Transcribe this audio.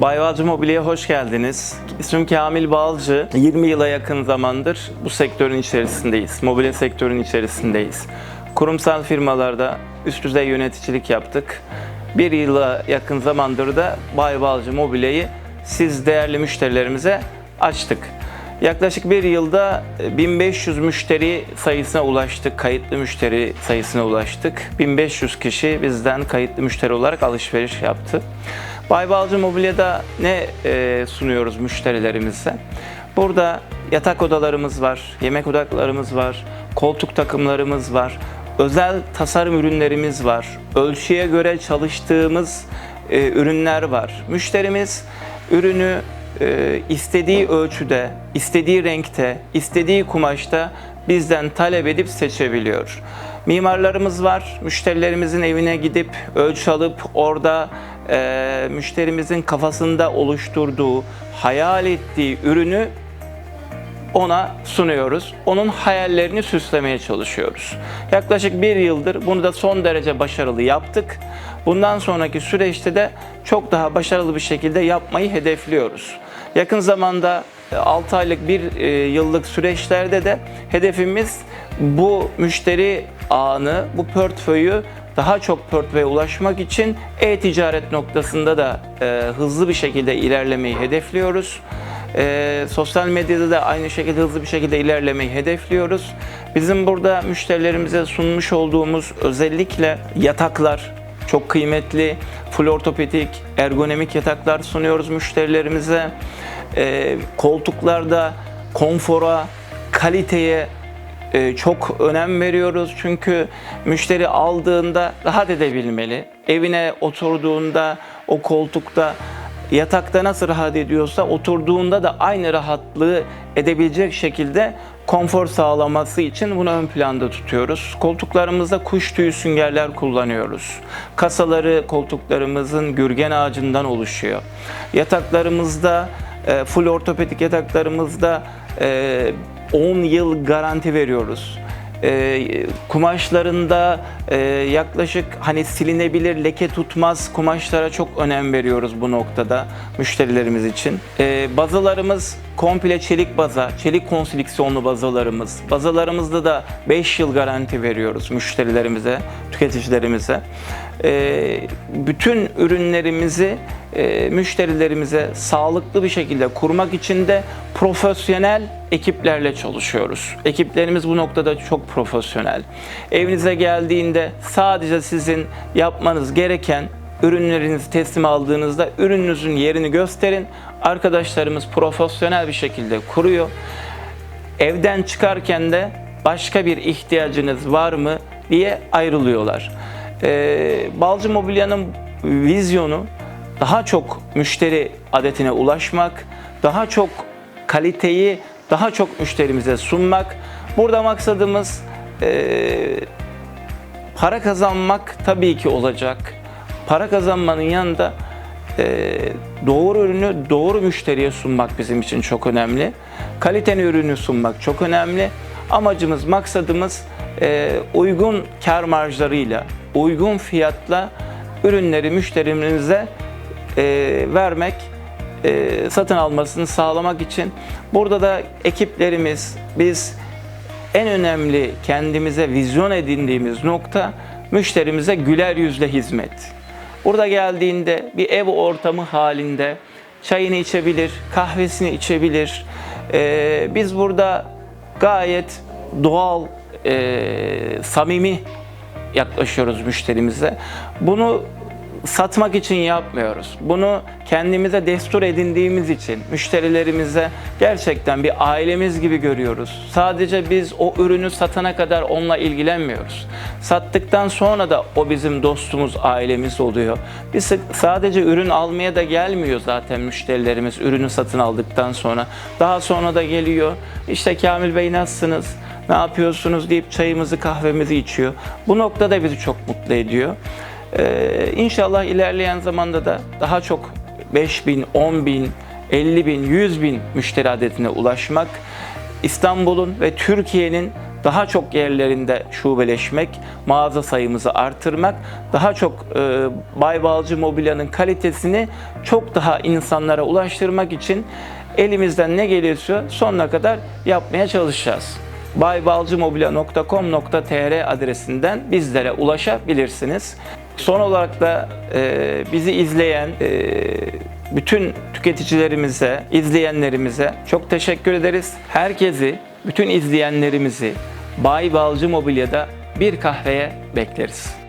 Bayvalcı Mobilya'ya hoş geldiniz. İsmim Kamil Balcı. 20 yıla yakın zamandır bu sektörün içerisindeyiz. Mobilya sektörün içerisindeyiz. Kurumsal firmalarda üst düzey yöneticilik yaptık. Bir yıla yakın zamandır da Bayvalcı Mobilya'yı siz değerli müşterilerimize açtık. Yaklaşık bir yılda 1500 müşteri sayısına ulaştık, kayıtlı müşteri sayısına ulaştık. 1500 kişi bizden kayıtlı müşteri olarak alışveriş yaptı. Baybalcı Mobilya'da ne e, sunuyoruz müşterilerimize? Burada yatak odalarımız var, yemek odalarımız var, koltuk takımlarımız var, özel tasarım ürünlerimiz var, ölçüye göre çalıştığımız e, ürünler var. Müşterimiz ürünü e, istediği ölçüde, istediği renkte, istediği kumaşta bizden talep edip seçebiliyor. Mimarlarımız var. Müşterilerimizin evine gidip ölçü alıp orada e, müşterimizin kafasında oluşturduğu, hayal ettiği ürünü ona sunuyoruz. Onun hayallerini süslemeye çalışıyoruz. Yaklaşık bir yıldır bunu da son derece başarılı yaptık. Bundan sonraki süreçte de çok daha başarılı bir şekilde yapmayı hedefliyoruz. Yakın zamanda 6 aylık bir e, yıllık süreçlerde de hedefimiz bu müşteri ağını, bu portföyü daha çok portföye ulaşmak için e-ticaret noktasında da e, hızlı bir şekilde ilerlemeyi hedefliyoruz. E, sosyal medyada da aynı şekilde hızlı bir şekilde ilerlemeyi hedefliyoruz. Bizim burada müşterilerimize sunmuş olduğumuz özellikle yataklar çok kıymetli, full ortopedik, ergonomik yataklar sunuyoruz müşterilerimize. E, koltuklarda konfora, kaliteye e, çok önem veriyoruz çünkü müşteri aldığında rahat edebilmeli. Evine oturduğunda o koltukta yatakta nasıl rahat ediyorsa oturduğunda da aynı rahatlığı edebilecek şekilde konfor sağlaması için bunu ön planda tutuyoruz. Koltuklarımızda kuş tüyü süngerler kullanıyoruz. Kasaları koltuklarımızın gürgen ağacından oluşuyor. Yataklarımızda full ortopedik yataklarımızda e, 10 yıl garanti veriyoruz. E, kumaşlarında e, yaklaşık hani silinebilir, leke tutmaz kumaşlara çok önem veriyoruz bu noktada müşterilerimiz için. E, bazalarımız komple çelik baza, çelik konstrüksiyonlu bazalarımız. Bazalarımızda da 5 yıl garanti veriyoruz müşterilerimize, tüketicilerimize. E, bütün ürünlerimizi e, müşterilerimize sağlıklı bir şekilde kurmak için de profesyonel ekiplerle çalışıyoruz. Ekiplerimiz bu noktada çok profesyonel. Evinize geldiğinde sadece sizin yapmanız gereken ürünlerinizi teslim aldığınızda ürününüzün yerini gösterin. Arkadaşlarımız profesyonel bir şekilde kuruyor. Evden çıkarken de başka bir ihtiyacınız var mı diye ayrılıyorlar. Ee, Balcı Mobilya'nın vizyonu daha çok müşteri adetine ulaşmak, daha çok kaliteyi daha çok müşterimize sunmak. Burada maksadımız e, para kazanmak tabii ki olacak. Para kazanmanın yanında e, doğru ürünü doğru müşteriye sunmak bizim için çok önemli. Kaliteli ürünü sunmak çok önemli. Amacımız, maksadımız e, uygun kar marjlarıyla, uygun fiyatla ürünleri müşterimize e, vermek, e, satın almasını sağlamak için burada da ekiplerimiz, biz en önemli kendimize vizyon edindiğimiz nokta müşterimize güler yüzle hizmet. Burada geldiğinde bir ev ortamı halinde çayını içebilir, kahvesini içebilir. E, biz burada gayet doğal, e, samimi yaklaşıyoruz müşterimize. Bunu satmak için yapmıyoruz. Bunu kendimize destur edindiğimiz için müşterilerimize gerçekten bir ailemiz gibi görüyoruz. Sadece biz o ürünü satana kadar onunla ilgilenmiyoruz. Sattıktan sonra da o bizim dostumuz, ailemiz oluyor. Biz sadece ürün almaya da gelmiyor zaten müşterilerimiz ürünü satın aldıktan sonra. Daha sonra da geliyor. İşte Kamil Bey nasılsınız? Ne yapıyorsunuz deyip çayımızı kahvemizi içiyor. Bu noktada bizi çok mutlu ediyor. Ee, inşallah ilerleyen zamanda da daha çok 5 bin, 10 bin, 50 bin, 100 bin müşteri adetine ulaşmak, İstanbul'un ve Türkiye'nin daha çok yerlerinde şubeleşmek, mağaza sayımızı artırmak, daha çok e, Bay Balcı Mobilya'nın kalitesini çok daha insanlara ulaştırmak için elimizden ne geliyorsa sonuna kadar yapmaya çalışacağız. baybalcımobilya.com.tr adresinden bizlere ulaşabilirsiniz. Son olarak da e, bizi izleyen e, bütün tüketicilerimize, izleyenlerimize çok teşekkür ederiz. Herkesi, bütün izleyenlerimizi Bay Balcı Mobilya'da bir kahveye bekleriz.